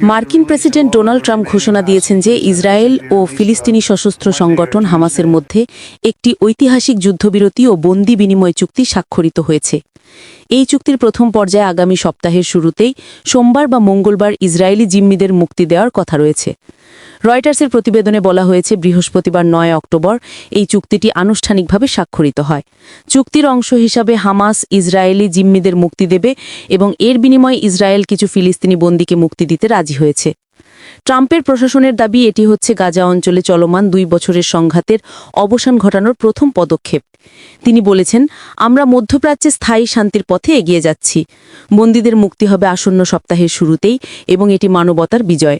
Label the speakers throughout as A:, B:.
A: মার্কিন president Donald Trump ঘোষণা দিয়েছেন যে ইসরায়েল ও ফিলিস্তিনি সশস্ত্র সংগঠন হামাসের মধ্যে একটি ঐতিহাসিক যুদ্ধবিরতি ও বন্দি বিনিময় চুক্তি স্বাক্ষরিত হয়েছে। এই চুক্তির প্রথম পর্যায়ে আগামী সপ্তাহের শুরুতেই সোমবার বা মঙ্গলবার ইসরায়েলি জিম্মিদের মুক্তি দেওয়ার কথা রয়েছে। রয়টার্সের প্রতিবেদনে বলা হয়েছে, বৃহস্পতিবার নয় অক্টোবর এই চুক্তিটি আনুষ্ঠানিকভাবে স্বাক্ষরিত হয়। চুক্তির অংশ হিসাবে হামাস, ইসরায়েলি জিম্মিদের মুক্তি দেবে এবং এর বিনিময়ে ইসরায়েল কিছু ফিলিস্তিনি বন্দীকে মুক্তি দিতে রাজি হয়েছে। ট্রাম্পের প্রশাসনের দাবি, এটি হচ্ছে গাজা অঞ্চলে চলমান দুই বছরের সংঘাতের অবসান ঘটানোর প্রথম পদক্ষেপ। তিনি বলেছেন, আমরা মধ্যপ্রাচ্যে স্থায়ী শান্তির পথে এগিয়ে যাচ্ছি। বন্দীদের মুক্তি হবে আসন্ন সপ্তাহের শুরুতেই এবং এটি মানবতার বিজয়।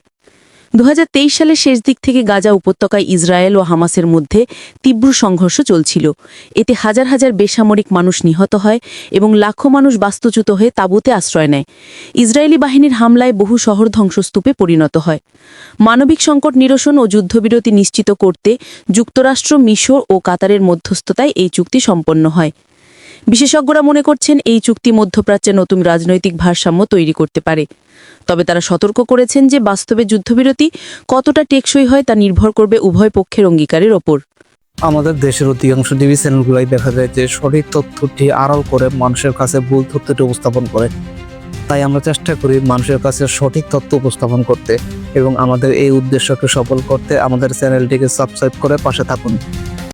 A: দু হাজার তেইশ সালের শেষ দিক থেকে গাজা উপত্যকায় ইসরায়েল ও হামাসের মধ্যে তীব্র সংঘর্ষ চলছিল। এতে হাজার হাজার বেসামরিক মানুষ নিহত হয় এবং লাখো মানুষ বাস্তুচ্যুত হয়ে তাঁবুতে আশ্রয় নেয়। ইসরায়েলি বাহিনীর হামলায় বহু শহর ধ্বংসস্তূপে পরিণত হয়। মানবিক সংকট নিরসন ও যুদ্ধবিরতি নিশ্চিত করতে যুক্তরাষ্ট্র, মিশর ও কাতারের মধ্যস্থতায় এই চুক্তি সম্পন্ন হয়। বিশেষজ্ঞরা মনে করছেন এই চুক্তি মধ্যপ্রাচ্যে নতুন রাজনৈতিক ভারসাম্য তৈরি করতে পারে। তবে তারা সতর্ক করেছেন যে বাস্তবে যুদ্ধবিরতি কতটা টেকসই হয় তা নির্ভর করবে উভয় পক্ষের অঙ্গীকারের ওপর।
B: আমাদের দেশের অধিকাংশ টিভি চ্যানেলগুলাই দেখা যায় যে সঠিক তথ্যটি আড়াল করে মানুষের কাছে ভুল তথ্যটি উপস্থাপন করে। তাই আমরা চেষ্টা করি মানুষের কাছে সঠিক তথ্য উপস্থাপন করতে এবং আমাদের এই উদ্দেশ্যকে সফল করতে আমাদের চ্যানেলটিকে সাবস্ক্রাইব করে পাশে থাকুন।